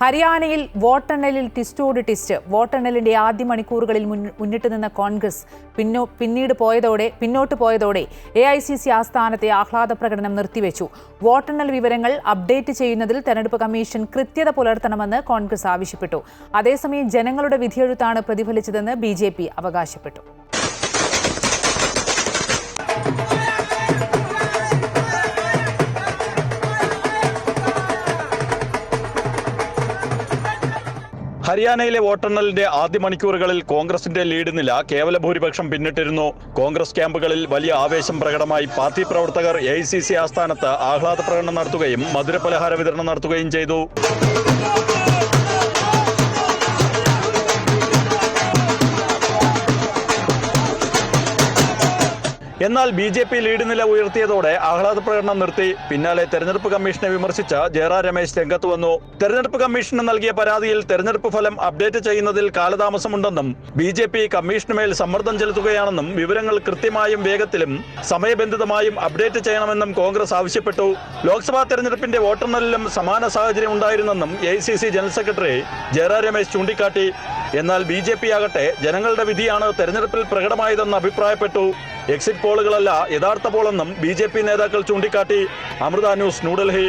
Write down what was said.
ഹരിയാനയിൽ വോട്ടെണ്ണലിൽ ടിസ്റ്റോട് ടിസ്റ്റ്. വോട്ടെണ്ണലിന്റെ ആദ്യ മണിക്കൂറുകളിൽ മുന്നിട്ട് നിന്ന കോൺഗ്രസ് പിന്നോ പിന്നീട് പോയതോടെ പിന്നോട്ട് പോയതോടെ എ ഐ സി സി ആസ്ഥാനത്തെ ആഹ്ലാദ പ്രകടനം നിർത്തിവെച്ചു. വോട്ടെണ്ണൽ വിവരങ്ങൾ അപ്ഡേറ്റ് ചെയ്യുന്നതിൽ തെരഞ്ഞെടുപ്പ് കമ്മീഷൻ കൃത്യത പുലർത്തണമെന്ന് കോൺഗ്രസ് ആവശ്യപ്പെട്ടു. അതേസമയം ജനങ്ങളുടെ വിധിയെഴുത്താണ് പ്രതിഫലിച്ചതെന്ന് ബി അവകാശപ്പെട്ടു. ഹരിയാനയിലെ വോട്ടെണ്ണലിന്റെ ആദ്യ മണിക്കൂറുകളിൽ കോൺഗ്രസിന്റെ ലീഡ് നില കേവല ഭൂരിപക്ഷം പിന്നിട്ടിരുന്നു. കോൺഗ്രസ് ക്യാമ്പുകളിൽ വലിയ ആവേശം പ്രകടമായി പാർട്ടി പ്രവർത്തകർ എ ആസ്ഥാനത്ത് ആഹ്ലാദ പ്രകടനം നടത്തുകയും മധുരപലഹാര വിതരണം നടത്തുകയും ചെയ്തു. എന്നാൽ ബി ജെ പി ലീഡ് നില ഉയർത്തിയതോടെ ആഹ്ലാദ പ്രകടനം നിർത്തി. പിന്നാലെ തെരഞ്ഞെടുപ്പ് കമ്മീഷനെ വിമർശിച്ച ജയറാം രമേശ് രംഗത്ത് വന്നു. തെരഞ്ഞെടുപ്പ് കമ്മീഷന് നൽകിയ പരാതിയിൽ തെരഞ്ഞെടുപ്പ് ഫലം അപ്ഡേറ്റ് ചെയ്യുന്നതിൽ കാലതാമസമുണ്ടെന്നും ബി ജെ പി കമ്മീഷനുമേൽ സമ്മർദ്ദം ചെലുത്തുകയാണെന്നും വിവരങ്ങൾ കൃത്യമായും വേഗത്തിലും സമയബന്ധിതമായും അപ്ഡേറ്റ് ചെയ്യണമെന്നും കോൺഗ്രസ് ആവശ്യപ്പെട്ടു. ലോക്സഭാ തെരഞ്ഞെടുപ്പിന്റെ വോട്ടെണ്ണലിലും സമാന സാഹചര്യം ഉണ്ടായിരുന്നെന്നും A general secretary Jairam Ramesh ചൂണ്ടിക്കാട്ടി. എന്നാൽ ബി ആകട്ടെ ജനങ്ങളുടെ വിധിയാണ് തെരഞ്ഞെടുപ്പിൽ പ്രകടമായതെന്ന് അഭിപ്രായപ്പെട്ടു. എക്സിറ്റ് പോളുകളല്ല യഥാർത്ഥ പോളെന്നും ബി നേതാക്കൾ ചൂണ്ടിക്കാട്ടി. അമൃത ന്യൂസ് ന്യൂഡൽഹി.